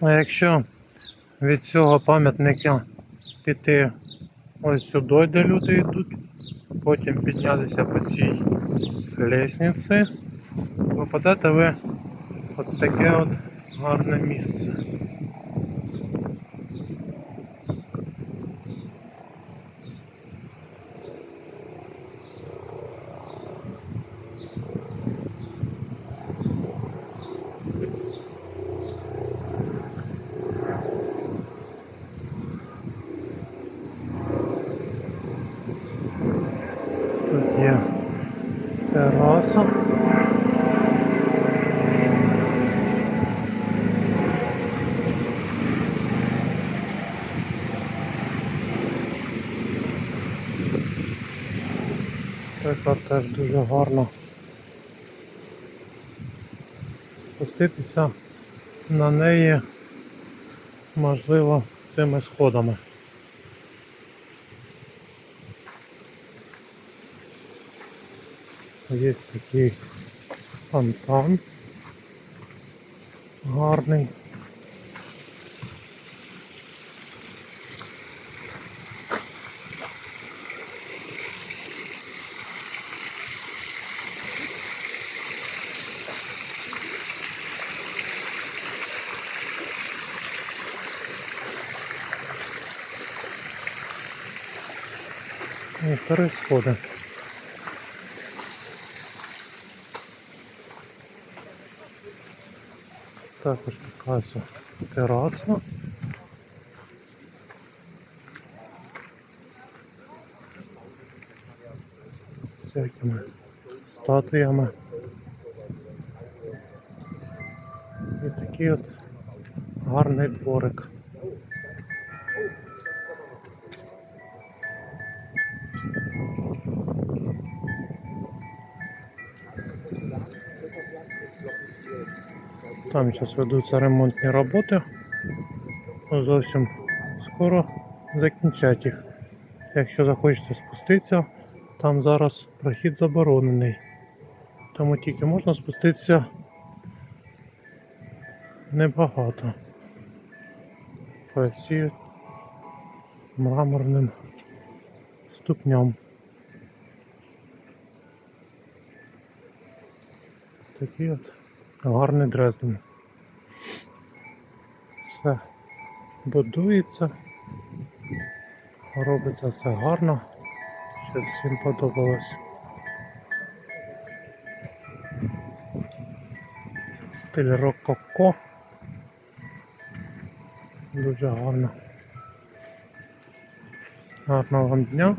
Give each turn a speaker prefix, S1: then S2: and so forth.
S1: А якщо від цього пам'ятника піти ось сюди, де люди йдуть, потім піднятися по цій лісниці, випадете ви от таке от гарне місце. Тераса. Така теж дуже гарно спуститися на неї можливо цими сходами. Є такий фонтан гарний. І три Також показую тераса. З всякими статуями. І такий от гарний дворик. Там зараз ведуться ремонтні роботи. Ну, Зовсім скоро закінчать їх. Якщо захочете спуститися, там зараз прохід заборонений. Тому тільки можна спуститися небагато. По цій мраморним ступням. Такий от гарний Дрезден. Все будується, робиться все гарно, щоб всім подобалось. Стиль рококо. Дуже гарно. Гарного вам дня.